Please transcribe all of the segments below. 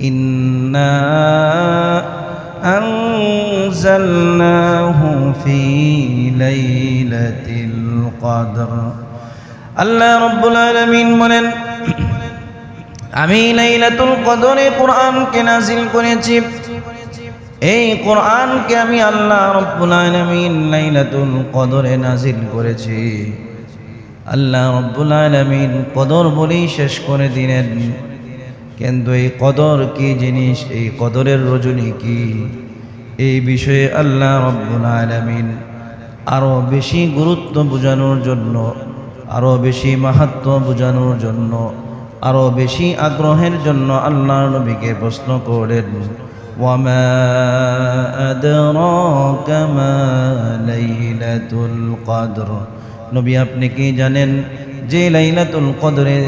إنا أنزلناه في ليلة القدر আল্লাহ রব্বুল আলামিন বলেন আমি লাইলাতুল কদরে কোরআনকে নাজিল করেছি এই কোরআনকে আমি আল্লাহ রব্বুল আলামিন লাইলাতুল কদরে নাজিল করেছি আল্লাহ রব্বুল আলামিন কদর বলেই শেষ করে দিলেন কিন্তু এই কদর কি জিনিস? এই কদরের রজনী কি? এই বিষয়ে আল্লাহ রব্বুল আলামিন আরও বেশি গুরুত্ব বোঝানোর জন্য আরও বেশি মাহাত্ম বোঝানোর জন্য আরও বেশি আগ্রহের জন্য আল্লাহ নবীকে প্রশ্ন কদর? নবী আপনি কি জানেন যে লাইলাতুল কদরে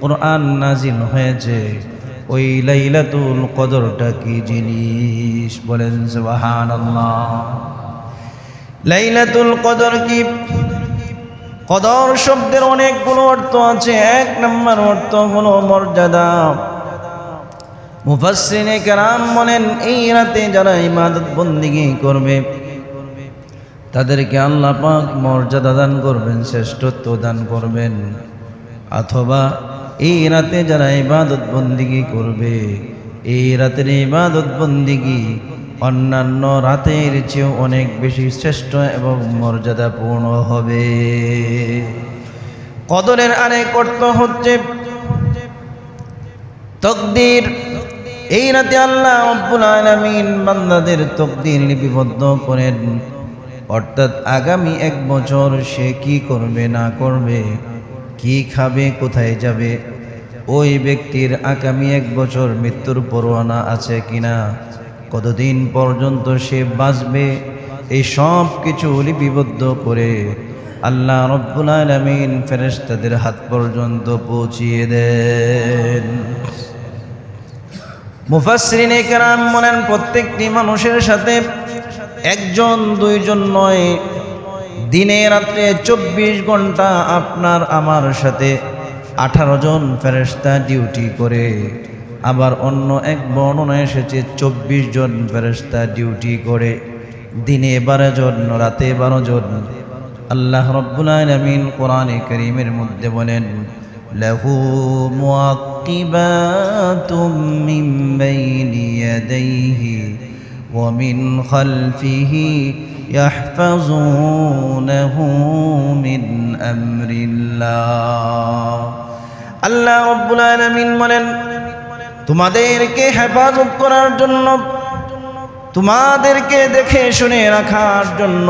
কোরআন নাজিল হয়েছে। ওই লাইলাতুল কদরটা কি জিনিস? বলেন সুবহানাল্লাহ। লাইলাতুল কদর কি? কদর শব্দের অনেকগুলো অর্থ আছে। এক নম্বর অর্থ হলো মর্যাদা। মুফাসসিনে কেরাম বলেন, এই রাতে যারা ইবাদত বন্দিগি করবে, তাদেরকে আল্লাহ পাক মর্যাদা দান করবেন, শ্রেষ্ঠত্ব দান করবেন। অথবা এই রাতে যারা ইবাদত বন্দিগি করবে, এই রাতের ইবাদত বন্দিগি অন্যান্য রাতের চেয়েও অনেক বেশি শ্রেষ্ঠ এবং মর্যাদাপূর্ণ হবে। কদরের আরেক অর্থ হচ্ছে তকদির। এই রাতে আল্লাহ রব্বুল আলামিন বান্দাদের তকদির লিপিবদ্ধ করেন। অর্থাৎ আগামী এক বছর সে কি করবে, না করবে কি খাবে, কোথায় যাবে? ওই ব্যক্তির আগামী এক বছর মৃত্যুর পরোয়ানা আছে কিনা? কতদিন পর্যন্ত সে বাঁচবে? এই সব কিছু লিপিবদ্ধ করে আল্লাহ রব্বুল আলমিন ফেরেশতাদের হাত পর্যন্ত পৌঁছিয়ে দেন। মুফাসরিনে কেরাম বলেন, প্রত্যেকটি মানুষের সাথে একজন, দুইজন নয় দিনে রাত্রে চব্বিশ ঘণ্টা আপনার আমার সাথে আঠারো জন ফেরেস্তা ডিউটি করে। আবার অন্য এক বর্ণনা এসেছে, চব্বিশ জন ফেরেস্তা ডিউটি করে। দিনে বারো জন, রাতে বারো জন। আল্লাহ রব্বুল আলমিন কোরআনে করিমের মধ্যে বলেন মিন বাইনি ইয়াদাইহি ওয়া মিন খালফিহি ইয়াহফাজুনাহু মিন আমরিল্লাহ আল্লাহ রব্বুল আলামিন বলেন, তোমাদেরকে হেফাজত করার জন্য, তোমাদেরকে দেখে শুনে রাখার জন্য,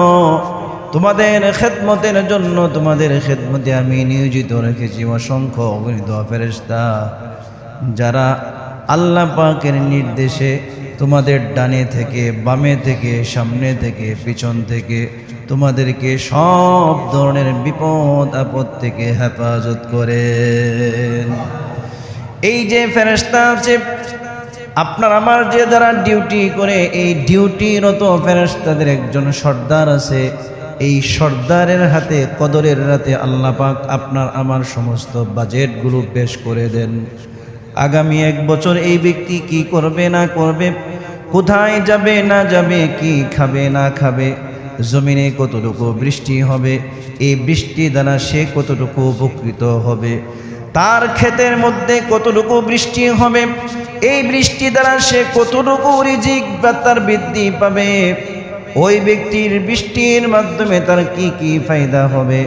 তোমাদের খেদমতের জন্য, তোমাদের খেদমতে আমি নিয়োজিত রেখেছি অসংখ্য অগণিত ফেরেস্তা যারা আল্লাহ পাকের নির্দেশে তোমাদের ডানে থেকে, বামে থেকে, সামনে থেকে, পিছন থেকে তোমাদেরকে সব ধরনের বিপদ, আপদ থেকে হেফাজত করেন এই যে ফেরেস্তা আছে, আপনার আমার যে যারা ডিউটি করে, এই ডিউটিরত ফেরেস্তাদের একজন সর্দার আছে। এই সর্দারের হাতে, কদরের রাতে আল্লাপাক আপনার আমার সমস্ত বাজেটগুলো পেশ করে দেন। আগামী এক বছর এই ব্যক্তি কি করবে, না করবে? কোথায় যাবে, না যাবে, কি খাবে, না খাবে? জমিনে কতটুকু বৃষ্টি হবে? এই বৃষ্টি দ্বারা সে কতটুকু উপকৃত হবে? তার ক্ষেতের মধ্যে কতটুকু বৃষ্টি হবে? এই বৃষ্টি দ্বারা সে কতটুকু রিজিক বা তার বৃদ্ধি পাবে? ওই ব্যক্তির বৃষ্টির মাধ্যমে তার কি কি ফায়দা হবে?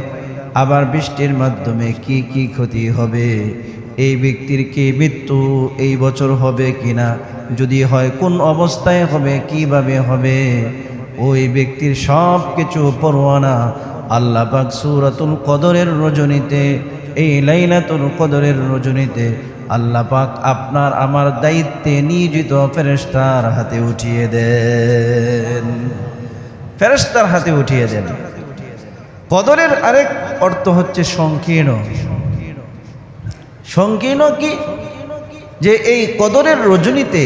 আবার বৃষ্টির মাধ্যমে কি কি ক্ষতি হবে? এই ব্যক্তির কি মৃত্যু এই বছর হবে কিনা? যদি হয়, কোন অবস্থায় হবে, কীভাবে হবে? ওই ব্যক্তির সব কিছু পরোয়ানা আল্লাহ পাক সুরাতুল কদরের রজনীতে, এই লাইলাতুল কদরের রজনীতে আল্লাহ পাক আপনার, আমার দায়িত্বে নিয়োজিত ফেরেস্তার হাতে উঠিয়ে দেন। ফেরেস্তার হাতে উঠিয়ে দেন। কদরের আরেক অর্থ হচ্ছে সংকীর্ণ। সংকীর্ণ কি? যে এই কদরের রজনীতে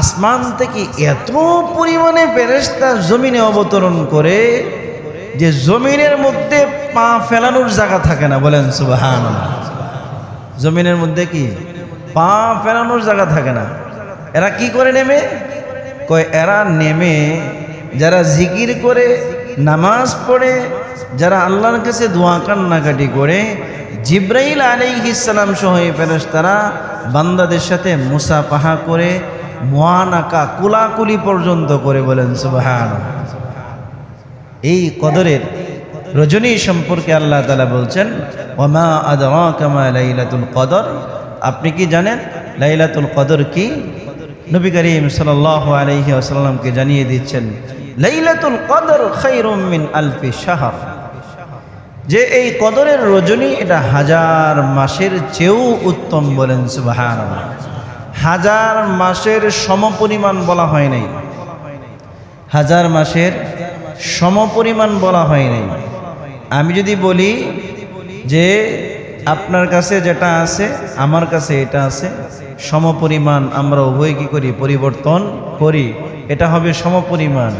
আসমান থেকে এত পরিমাণে ফেরেস্তা জমিনে অবতরণ করে যে জমিনের মধ্যে পা ফেলানোর জায়গা থাকে না, বলেন সুবাহান জমিনের মধ্যে কি? পা ফেলানোর জায়গা থাকে না। এরা কি করে নেমে? কয়, এরা নেমে যারা জিকির করে, নামাজ পড়ে, যারা আল্লাহর কাছে দোয়া কান্নাকাটি করে জিব্রাইল আলাইহিসালাম সহ এই ফেরেশতারা বান্দাদের সাথে মুসাফাহা করে মোয়ানাকা কুলাকুলি পর্যন্ত করে বলেন সুবাহান এই কদরের রজনী সম্পর্কে আল্লাহ তালা বলছেন, ওমা আদমা কামা লাইলাতুল কদর। আপনি কি জানেন লাইলাতুল কদর কি? নবী করিম সাল্লাহ আলহি আসাল্লামকে জানিয়ে দিচ্ছেন, লাইলাতুল কদর খৈরুম মিন আলফি শাহর। যে এই কদরের রজনী এটা হাজার মাসের চেয়েও উত্তম বলেন সুবাহান হাজার মাসের সমপরিমাণ বলা হয় নাই। হাজার মাসের সমপরিমাণ বলা হয় নাই। আমি যদি বলি যে আপনার কাছে যেটা আছে, আমার কাছে এটা আছে, সমপরিমাণ আমরা উভয় কী করি? পরিবর্তন করি। এটা হবে সমপরিমাণ।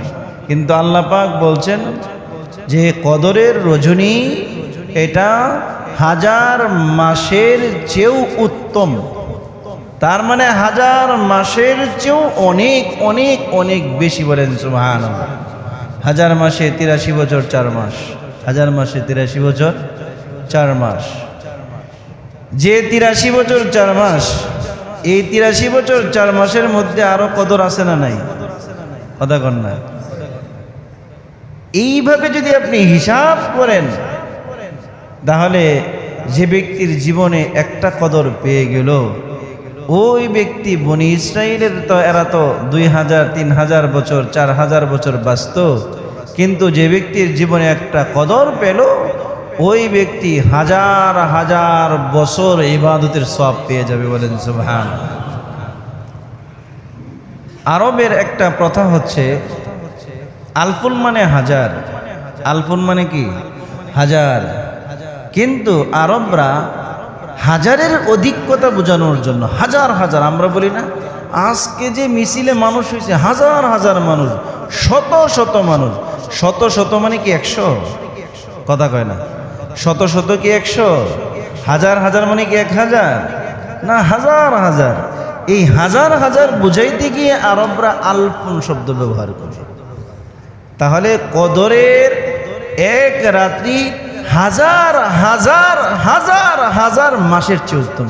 কিন্তু আল্লাহ পাক বলছেন যে কদরের রজনী, এটা হাজার মাসের চেয়েও উত্তম। তার মানে হাজার মাসের চেয়েও অনেক অনেক অনেক বেশি বলেন সুহান হাজার মাসে তিরাশি বছর চার মাস। হাজার মাসে তিরাশি বছর চার মাস। যে তিরাশি বছর চার মাস, এই তিরাশি বছর চার মাসের মধ্যে আরও কদর আছে না নাই? কথা কন না। এইভাবে যদি আপনি হিসাব করেন, তাহলে যে ব্যক্তির জীবনে একটা কদর পেয়ে গেল, ওই ব্যক্তি বনি ইসরায়েলের তো এরা তো দুই হাজার, তিন হাজার বছর, চার হাজার বছর বাঁচত, কিন্তু যে ব্যক্তির জীবনে একটা কদর পেল, ওই ব্যক্তি হাজার হাজার বছর ইবাদতের সব পেয়ে যাবে বলেন সুবহান। আরবের একটা প্রথা হচ্ছে আলফুল মানে হাজার। আলফুল মানে কি? হাজার। কিন্তু আরবরা হাজারের অধিকতা বোঝানোর জন্য, হাজার হাজার, আমরা বলি না, আজকে যে মিছিলে মানুষ হয়েছে, হাজার হাজার মানুষ, শত শত মানুষ, শত শত মানে কি একশো? কথা কয় না। শত শত কি একশো? হাজার হাজার মানে কি এক হাজার? না, হাজার হাজার। এই হাজার হাজার বুঝাইতে গিয়ে আরবরা আলফুন শব্দ ব্যবহার করে। তাহলে কদরের এক রাত্রি হাজার হাজার হাজার হাজার মাসের চেয়ে উত্তম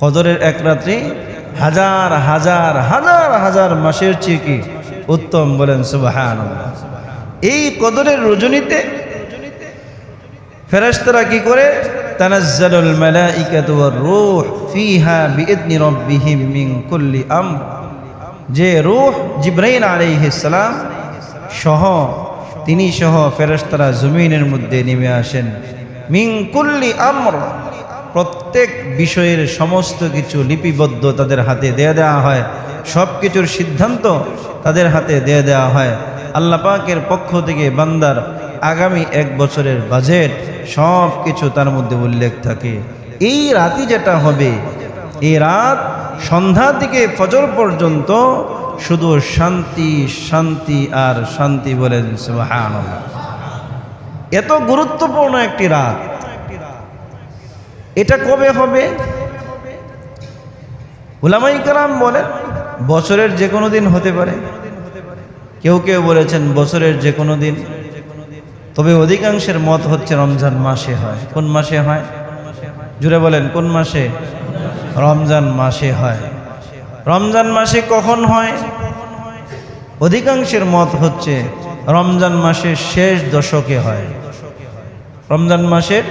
কদরের এক রাত্রি হাজার হাজার হাজার হাজার মাসের চেয়ে কি উত্তম বলেন সুবহান এই কদরের রজনীতে ফেরেশতারা কি করে? তানাজ্জালুল মালাইকাতু ওয়ার রূহ ফিহা বিইذনি রাব্বিহিম মিন কুল্লি আমর। যে রূহ জিব্রাইল আলাইহিস সালাম সহ, তিনি সহ ফেরেশতারা জমিনের মধ্যে নেমে আসেন। মিন কুল্লি আমর, প্রত্যেক বিষয়ের সমস্ত কিছু লিপিবদ্ধ তাদের হাতে দেয়া দেওয়া হয়। সব কিছুর সিদ্ধান্ত তাদের হাতে দেয়া দেওয়া হয়। আল্লাহ পাকের পক্ষ থেকে বান্দার আগামী এক বছরের বাজেট সব কিছু তার মধ্যে উল্লেখ থাকে। এই রাতই যেটা হবে, এই রাত সন্ধ্যা থেকে ফজর পর্যন্ত শুধু শান্তি শান্তি আর শান্তি বলেন সুবহানাল্লাহ। এত গুরুত্বপূর্ণ একটি রাত। এটা কবে হবে? উলামাই কালাম বলেন, বছরের যে কোনো দিন হতে পারে। কেউ কেউ বলেছেন বছরের যে কোনো দিন। তবে অধিকাংশের মত হচ্ছে রমজান মাসে হয়। কোন মাসে হয়? জুড়ে বলেন, কোন মাসে? রমজান মাসে হয়। রমজান মাসে কখন হয়? অধিকাংশের মত হচ্ছে রমজান মাসের শেষ দশকে হয়। রমজান মাসের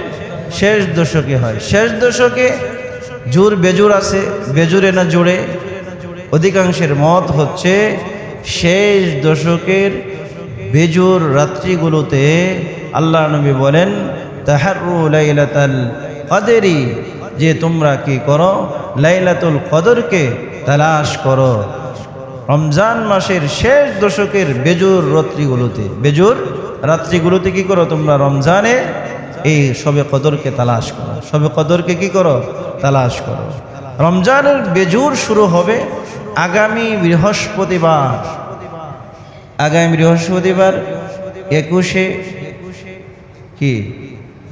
শেষ দশকে হয়। শেষ দশকে জোর বেজুর আছে, বেজুরে না জোরে অধিকাংশের মত হচ্ছে শেষ দশকের বেজুর রাত্রিগুলোতে আল্লাহ নবী বলেন তাহারু লাইলাতাল যে তোমরা কি করো? লাইলাতুল কদরকে তালাশ করো। রমজান মাসের শেষ দশকের বেজুর রাত্রিগুলোতে। বেজুর রাত্রিগুলোতে কি করো তোমরা? রমজানে এই সবে কদরকে তালাশ করো। সবে কদরকে কি করো? তালাশ করো। রমজানের বেজুর শুরু হবে আগামী বৃহস্পতিবার। আগামী বৃহস্পতিবার একুশে কি?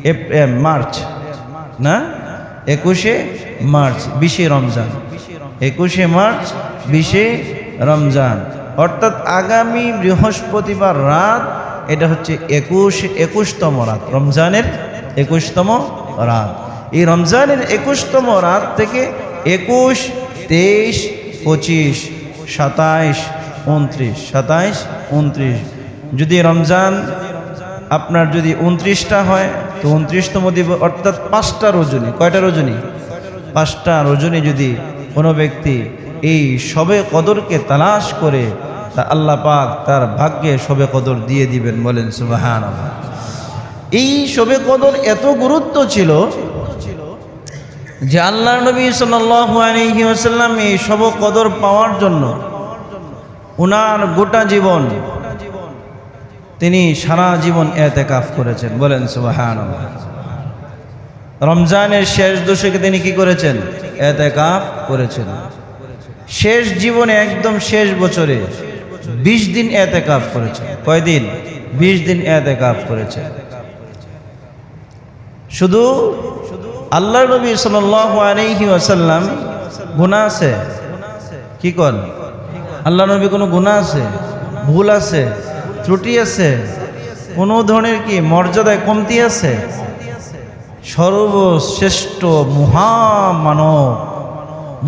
এপ্রিল, মার্চ, না? একুশে মার্চ, বিশে রমজান। একুশে মার্চ, বিশে রমজান। অর্থাৎ আগামী বৃহস্পতিবার রাত, এটা হচ্ছে একুশ, একুশতম রাত, রমজানের একুশতম রাত। এই রমজানের একুশতম রাত থেকে একুশ, তেইশ, পঁচিশ, সাতাইশ, উনত্রিশ সাতাইশ, উনত্রিশ। যদি রমজান আপনার যদি উনত্রিশটা হয় তো উনত্রিশতম দিব অর্থাৎ পাঁচটা রজনী। কয়টা রজনী? পাঁচটা রজনী যদি কোনো ব্যক্তি এই সবে কদরকে তালাশ করে, তা আল্লাহ পাক তার ভাগ্যে সবে কদর দিয়ে দিবেন বলেন সুবাহান এই সবে কদর এত গুরুত্ব ছিল যে আল্লাহ নবী সাল্লাম এই সব কদর পাওয়ার জন্য উনার গোটা জীবন তিনি সারা জীবন এতেকাফ করেছেন। বলেন সুবাহান রমজানের শেষ দশকে তিনি কি করেছেন? এতেকাফ করেছেন। শেষ জীবনে একদম শেষ বছরে বিশ দিন এতেকাফ করেছেন। কয়দিন বিশ দিন এতেকাফ করেছেন। শুধু আল্লাহ নবী সাল্লাহি আসাল্লাম গুণা আছে? কি কন? আল্লাহ নবী কোনো গুণা আছে? ভুল আছে? ত্রুটি আছে? কোনো ধরনের কি মর্যাদায় কমতি আছে? সর্বশ্রেষ্ঠ মহামানব,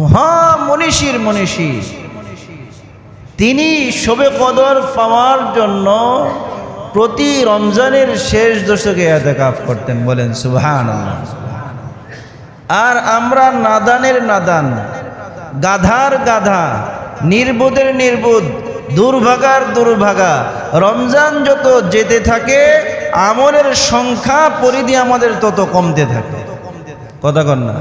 মহামনীষীর মনীষী, তিনি শবে কদর পাওয়ার জন্য প্রতি রমজানের শেষ দশকে এতেকাফ করতেন বলেন সুবহান আর আমরা নাদানের নাদান, গাধার গাধা, নির্বোধের নির্বোধ দুর্ভাগার, দুর্ভাগা। রমজান যত যেতে থাকে, আমলের সংখ্যা পরিধি আমাদের তত কমতে থাকে। কথা কন না?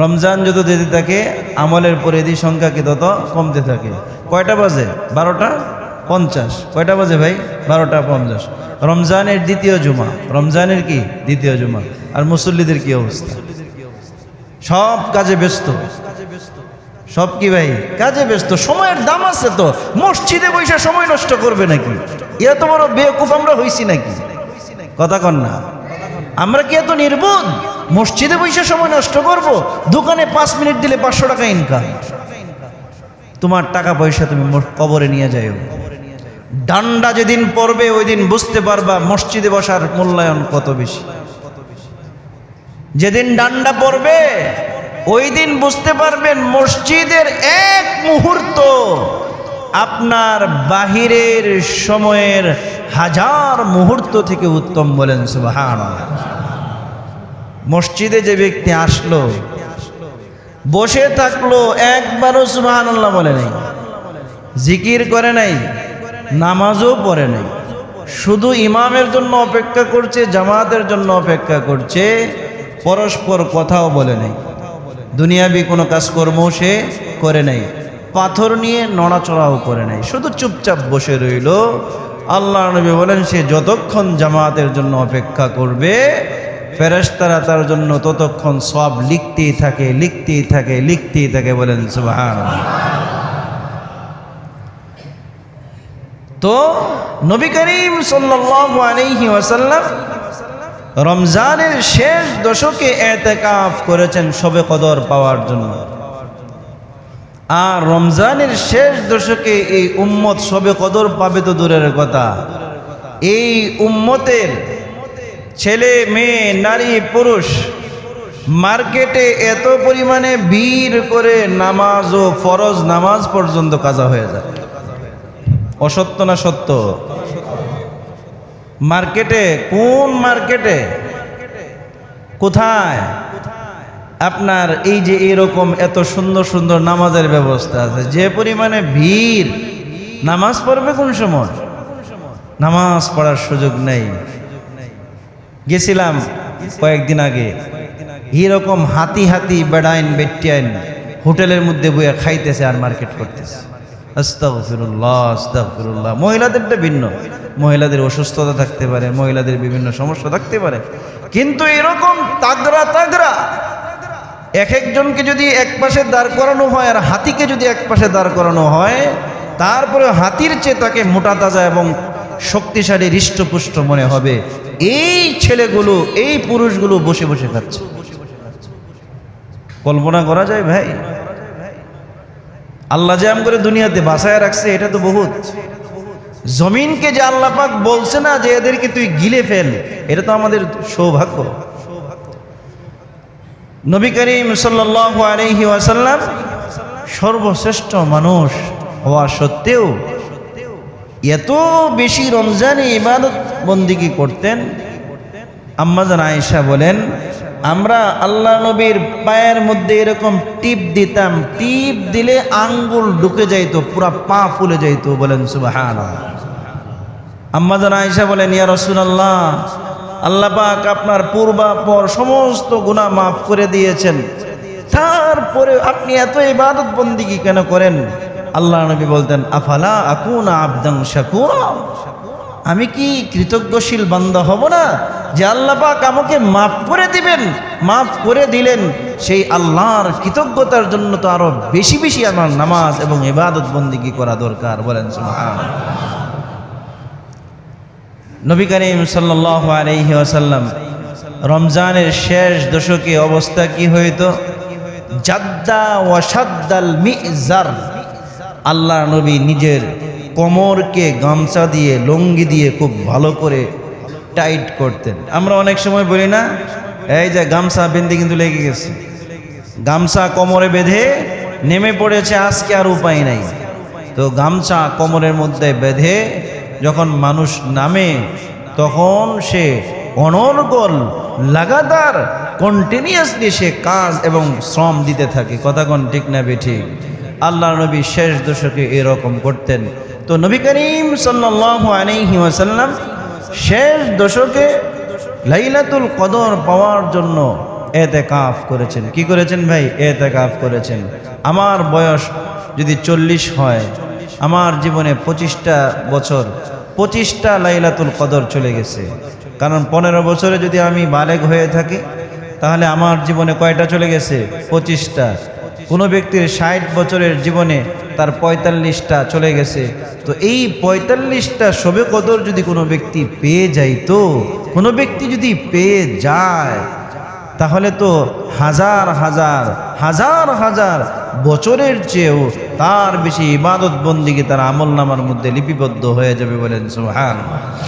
রমজান যত যেতে থাকে, আমলের পরিধি সংখ্যা কি তত কমতে থাকে? কয়টা বাজে? বারোটা? পঞ্চাশ। কয়টা বাজে ভাই? বারোটা, পঞ্চাশ। রমজানের দ্বিতীয় জুমা। রমজানের কি? দ্বিতীয় জুমা। আর মুসল্লিদের কি অবস্থা? সব কাজে ব্যস্ত। সব কি ভাই? কাজে ব্যস্ত, সময়ের দাম আছে তো। মসজিদে বৈশা সময় নষ্ট করবে নাকি? এত বড় বেকুফ আমরা হইছি নাকি? কথা কন না। আমরা কি এত নির্বোধ? মসজিদে বৈশা সময় নষ্ট করব? দোকানে পাঁচ মিনিট দিলে পাঁচশো টাকা ইনকাম তোমার টাকা পয়সা তুমি কবরে নিয়ে যাও ডান্ডা যেদিন পড়বে ওই দিন বুঝতে পারবা মসজিদে বসার মূল্যায়ন কত বেশি। যেদিন ডান্ডা পড়বে ওই দিন বুঝতে পারবেন মসজিদের এক মুহূর্ত আপনার বাহিরের সময়ের হাজার মুহূর্ত থেকে উত্তম বলেন সুবাহান মসজিদে যে ব্যক্তি আসলো, বসে থাকল, একবারও সুবাহান আল্লাহ বলে নাই। জিকির করে নাই, নামাজও পড়ে নাই। শুধু ইমামের জন্য অপেক্ষা করছে, জামাতের জন্য অপেক্ষা করছে, পরস্পর কথাও বলে নাই। দুনিয়াবি কোনো কাজকর্ম সে করে নাই। পাথর নিয়ে নড়াচড়াও করে নাই। শুধু চুপচাপ বসে রইল। আল্লাহ নবী বলেন, সে যতক্ষণ জামাতের জন্য অপেক্ষা করবে, ফেরেশতারা তার জন্য ততক্ষণ সব লিখতেই থাকে লিখতেই থাকে লিখতেই থাকে বলেন সুবহান তো নবী করিম সাল্লাল্লাহু আলাইহি ওয়াসাল্লাম রমজানের শেষ দশকে এতেকাফ করেছেন সবে কদর পাওয়ার জন্য। আর রমজানের শেষ দশকে এই উম্মত সবে কদর পাবে তো দূরের কথা। এই উম্মতের ছেলে, মেয়ে, নারী, পুরুষ মার্কেটে এত পরিমাণে ভিড় করে নামাজ ও ফরজ নামাজ পর্যন্ত কাজা হয়ে যায়। অসত্য না সত্য? মার্কেটে, কোন মার্কেটে? কোথায়? আপনার এই যে এরকম এত সুন্দর সুন্দর নামাজের ব্যবস্থা আছে, যে পরিমাণে ভিড়, নামাজ পড়বে কোন সময়? নামাজ পড়ার সুযোগ নেই। গেছিলাম কয়েকদিন আগে, এরকম হাতি হাতি বেড়াইন, বেটিয়াইন, হোটেলের মধ্যে বইয়া খাইতেছে আর মার্কেট করতেছে। আস্তাগফিরুল্লাহ আস্তাগফিরুল্লাহ। মহিলাদেরটা ভিন্ন। মহিলাদের অসুস্থতা থাকতে পারে, মহিলাদের বিভিন্ন সমস্যা থাকতে পারে। কিন্তু এরকম তাগরা তাগরা এক একজনকে যদি এক পাশে দাঁড় করানো হয় আর হাতিকে যদি এক পাশে দাঁড় করানো হয়, তারপরে হাতির চেয়ে তাকে মোটা তাজা এবং শক্তিশালী হৃষ্টপুষ্ট মনে হবে। এই ছেলেগুলো, এই পুরুষগুলো বসে বসে খাচ্ছে। কল্পনা করা যায় ভাই? আল্লাহ যে করে দুনিয়াতে বাসায় রাখছে, এটা তো বহুত। জমিনকে যে আল্লাহ পাক বলছে না যে এদেরকে তুই গিলে ফেল, এটা তো আমাদের সৌভাগ্য। নবী করিম আলাইহি ওয়াসাল্লাম সর্বশ্রেষ্ঠ মানুষ হওয়া সত্ত্বেও এত বেশি রমজানে ইবাদত বন্দিগি করতেন। আম্মাজান আয়েশা বলেন আমরা আল্লাহ নবীর পায়ের মধ্যে এরকম টিপ দিতাম। টিপ দিলে আঙ্গুল ঢুকে যাইতো, পুরা পা ফুলে যাইতো বলেন সুবাহান আম্মাজান আয়েশা বলেন, ইয়া রসুলাল্লাহ, আল্লাহ পাক আপনার পূর্বাপর সমস্ত গুণা মাফ করে দিয়েছেন। তারপরে আপনি এত ইবাদত বন্দিগি কেন করেন? আল্লাহ নবী বলতেন, আফালা আকুনা আবদাং শাকুরা? আমি কি কৃতজ্ঞশীল বান্দা হব না যে আল্লাহ পাক আমাকে মাফ করে দিবেন, মাফ করে দিলেন? সেই আল্লাহর কৃতজ্ঞতার জন্য তো আরও বেশি বেশি আমার নামাজ এবং ইবাদত বন্দিগি করা দরকার, বলেন নবী করিম আলাইহি ওয়াসাল্লাম রমজানের শেষ দশকে অবস্থা কি হইতো? জাদ্দা ওয়াসাদ্দাল মিজার। আল্লাহ নবী নিজের কোমরকে গামছা দিয়ে, লঙ্গি দিয়ে খুব ভালো করে টাইট করতেন। আমরা অনেক সময় বলি না, এই যে গামছা বেঁধে কিন্তু লেগে গেছে। গামছা কোমরে বেঁধে নেমে পড়েছে, আজকে আর উপায় নাই। তো গামছা কোমরের মধ্যে বেঁধে যখন মানুষ নামে, তখন সে অনর্গল, লাগাতার কন্টিনিউয়াসলি সে কাজ এবং শ্রম দিতে থাকে। কথা কোন ঠিক না বেঠিক আল্লাহ নবী শেষ দশকে এরকম করতেন। তো নবী করিম আলাইহি ওয়াসাল্লাম শেষ দশকে লাইলাতুল কদর পাওয়ার জন্য এতে কাফ করেছেন। কি করেছেন ভাই? এতে কাফ করেছেন। আমার বয়স যদি চল্লিশ হয়, আমার জীবনে পঁচিশটা বছর, পঁচিশটা লাইলাতুল কদর চলে গেছে। কারণ পনেরো বছরে যদি আমি বালেগ হয়ে থাকি, তাহলে আমার জীবনে কয়টা চলে গেছে? পঁচিশটা। কোনো ব্যক্তির ষাট বছরের জীবনে তার পঁয়তাল্লিশটা চলে গেছে। তো এই পঁয়তাল্লিশটা শবে কদর যদি কোনো ব্যক্তি পেয়ে যায় তো, কোনো ব্যক্তি যদি পেয়ে যায়, তাহলে তো হাজার হাজার হাজার হাজার বছরের চেয়েও তার বেশি ইবাদত বন্দিকে তার আমল নামার মধ্যে লিপিবদ্ধ হয়ে যাবে বলেন সুহান